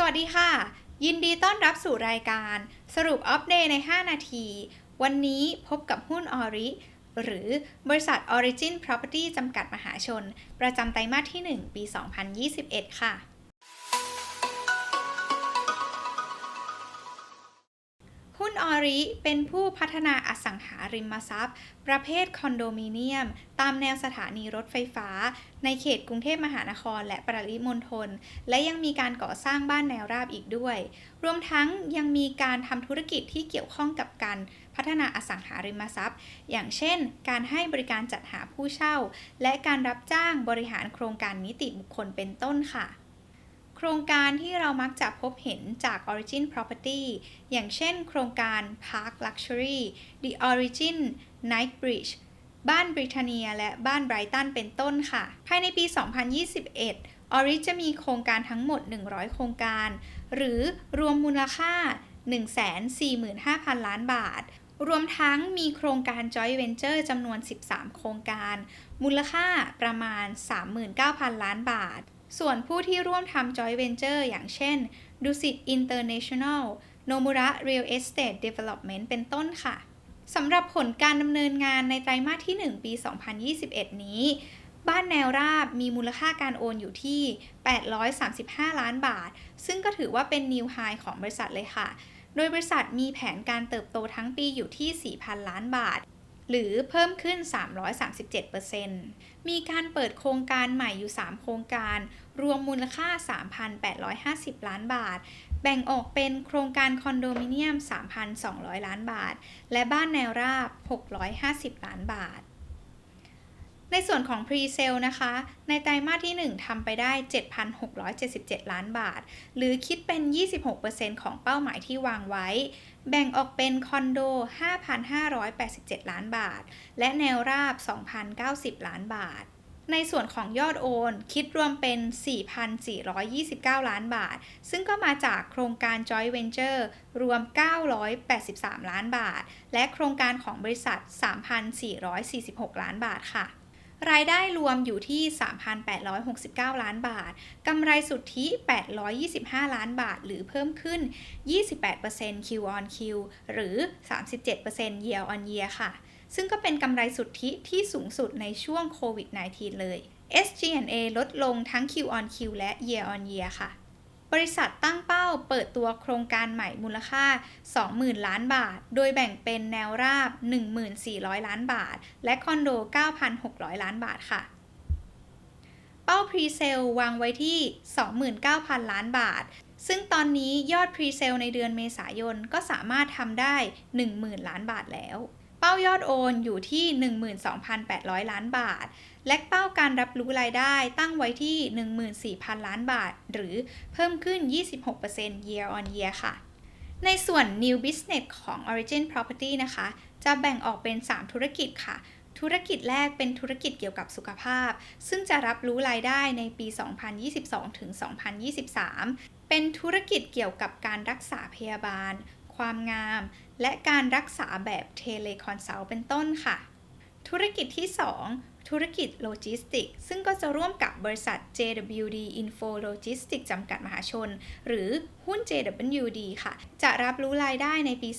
สวัสดีค่ะ ยินดีต้อนรับสู่รายการ สรุปอัปเดตใน 5 นาที วันนี้พบกับหุ้นออริ หรือบริษัท Origin Property จำกัดมหาชน ประจำไตรมาสที่ 1 ปี 2021 ค่ะ ออริเป็นผู้พัฒนาอสังหาริมทรัพย์ ประเภทคอนโดมิเนียม ตามแนวสถานีรถไฟฟ้า ในเขตกรุงเทพมหานครและปริมณฑลและยังมีการก่อสร้างบ้านแนวราบอีกด้วย รวมทั้งยังมีการทำธุรกิจที่เกี่ยวข้องกับการพัฒนาอสังหาริมทรัพย์ อย่างเช่น การให้บริการจัดหาผู้เช่า และการรับจ้างบริหารโครงการนิติบุคคลเป็นต้นค่ะ โครงการที่เรามักจะพบเห็นจาก Origin Property อย่างเช่น โครงการ Park Luxury The Origin Night Bridge บ้านบริเทเนีย และบ้านไบรตันเป็นต้นค่ะ ภายในปี 2021 Ori จะมีโครงการทั้งหมด 100 โครงการ หรือรวมมูลค่า 145,000 ล้านบาท รวมทั้งมีโครงการ Joint Venture จำนวน 13 โครงการ มูลค่าประมาณ 39,000 ล้านบาท ส่วนผู้ที่ร่วมทำ Joint Venture อย่างเช่นดุสิต International โนมุระ Real Estate Development เป็นต้นค่ะ สำหรับผลการดำเนินงานในไตรมาสที่ 1 ปี 2021 นี้ บ้านแนวราบมีมูลค่าการโอนอยู่ที่ 835 ล้านบาท ซึ่งก็ถือว่าเป็นนิวไฮของบริษัทเลยค่ะ โดยบริษัทมีแผนการเติบโตทั้งปีอยู่ที่ 4,000 ล้านบาท หรือเพิ่มขึ้น 337%มีการเปิดโครงการใหม่อยู่ 3 โครงการ รวมมูลค่า 3,850 ล้านบาท แบ่งออกเป็นโครงการคอนโดมิเนียม 3,200 ล้านบาท และบ้านแนวราบ 650 ล้านบาท ในส่วนของ Pre-Sale นะคะ ในไตรมาสที่ 1 ทำไปได้ 7,677 ล้านบาท หรือคิดเป็น 26%ของเป้าหมายที่วางไว้ แบ่งออกเป็นคอนโด 5,587 ล้านบาท และแนวราบ 2,090 ล้านบาท ในส่วนของยอดโอน คิดรวมเป็น 4,429 ล้านบาท ซึ่งก็มาจากโครงการ Joint Venture รวม 983 ล้านบาท และโครงการของบริษัท 3,446 ล้านบาทค่ะ รายได้รวมอยู่ที่ 3,869 ล้านบาท กำไรสุทธิ 825 ล้านบาท หรือเพิ่มขึ้น 28% Q on Q หรือ 37% Year on Year ค่ะ ซึ่งก็เป็นกำไรสุทธิที่สูงสุดในช่วงโควิด -19 เลย SG&A ลดลงทั้ง Q on Q และ Year on Year ค่ะ บริษัทตั้งเป้าเปิดตัวโครงการใหม่มูลค่า 20,000 ล้านบาท โดยแบ่งเป็นแนวราบ 1,400 ล้านบาท และคอนโด 9,600 ล้านบาทค่ะ เป้า Pre-Sale วางไว้ที่ 29,000 ล้านบาท ซึ่งตอนนี้ยอด Pre-Sale ในเดือนเมษายนก็สามารถทำได้ 10,000 ล้านบาทแล้ว เป้ายอดโอนอยู่ที่ 12,800 ล้านบาท และเป้าการรับรู้รายได้ตั้งไว้ที่ 14,000 ล้านบาท หรือเพิ่มขึ้น 26% year on year ค่ะ ในส่วน new business ของ Origin Property นะคะ จะแบ่งออกเป็น 3 ธุรกิจค่ะ ธุรกิจแรกเป็นธุรกิจเกี่ยวกับสุขภาพ ซึ่งจะรับรู้รายได้ในปี 2022 ถึง 2023 เป็นธุรกิจเกี่ยวกับการรักษาพยาบาล ความงาม และการรักษาแบบเทเลคอนซัลท์เป็นต้นค่ะ ธุรกิจที่ 2 ธุรกิจโลจิสติก ซึ่งก็จะร่วมกับบริษัท JWD Info Logistics จำกัดมหาชน หรือหุ้น JWD ค่ะ จะรับรู้รายได้ในปี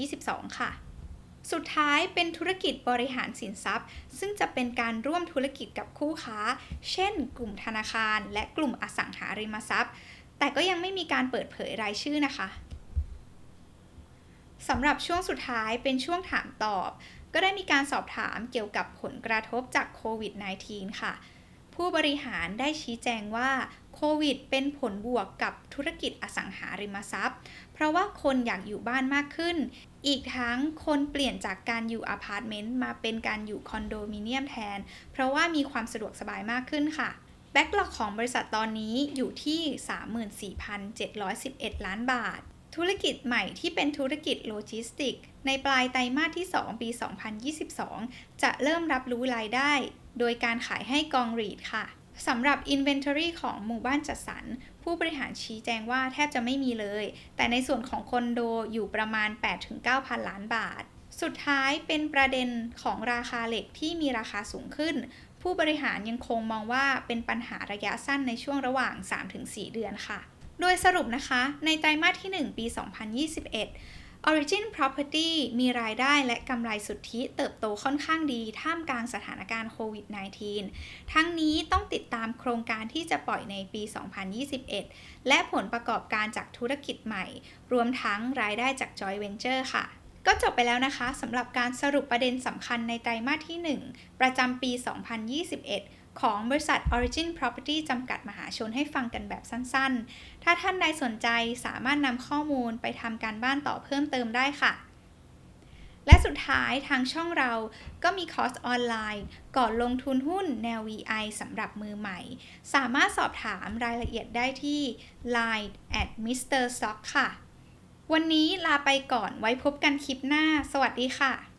2022 ค่ะสุดท้ายเป็นธุรกิจบริหารสินทรัพย์ ซึ่งจะเป็นการร่วมธุรกิจกับคู่ค้า เช่น กลุ่มธนาคาร และกลุ่มอสังหาริมทรัพย์ แต่ก็ยังไม่มีการเปิดเผยรายชื่อนะคะ สำหรับช่วงสุดท้ายเป็นช่วงถามตอบ ก็ได้มีการสอบถามเกี่ยวกับผลกระทบจากโควิด -19 ค่ะ ผู้บริหารได้ชี้แจงว่าโควิดเป็นผลบวกกับธุรกิจอสังหาริมทรัพย์ เพราะว่าคนอยากอยู่บ้านมากขึ้น อีกทั้งคนเปลี่ยนจากการอยู่อพาร์ตเมนต์มาเป็นการอยู่คอนโดมิเนียมแทน เพราะว่ามีความสะดวกสบายมากขึ้นค่ะ แบ็กหลอกของบริษัทตอนนี้อยู่ที่ 34,711 ล้านบาท ธุรกิจใหม่ที่เป็นธุรกิจโลจิสติก ในปลายไตรมาสที่ 2 ปี 2022 จะเริ่มรับรู้รายได้ โดยการขายให้กองรีดค่ะสำหรับ Inventory ของหมู่บ้านจัดสรร ผู้บริหารชี้แจงว่าแทบจะไม่มีเลย แต่ในส่วนของคอนโดอยู่ประมาณ 8-9,000 ล้านบาท สุดท้ายเป็นประเด็นของราคาเหล็กที่มีราคาสูงขึ้น ผู้บริหารยังคงมองว่าเป็นปัญหาระยะสั้นในช่วงระหว่าง 3-4 เดือนค่ะ โดยสรุปนะคะ ในไตรมาสที่ 1 ปี 2021 Origin Property มีรายได้และกำไรสุทธิเติบโตค่อนข้างดี ท่ามกลางสถานการณ์โควิด -19 ทั้งนี้ต้องติดตามโครงการที่จะปล่อยในปี 2021 และผลประกอบการจากธุรกิจใหม่ รวมทั้งรายได้จาก Joint Venture ค่ะก็จบไปแล้วนะคะสำหรับการสรุปประเด็นสำคัญในไตรมาสที่ 1 ประจำปี 2021 ของบริษัท Origin Property จำกัดมหาชนให้ฟังกันแบบสั้นๆ ถ้าท่านใดสนใจสามารถนำข้อมูลไปทำการบ้านต่อเพิ่มเติมได้ค่ะ และสุดท้ายทางช่องเราก็มีคอร์สออนไลน์ ก่อนลงทุนหุ้นแนว VI สำหรับมือใหม่ สามารถสอบถามรายละเอียดได้ที่ line at Mr. Stock ค่ะ วันนี้ลาไปก่อนไว้พบกันคลิปหน้า สวัสดีค่ะ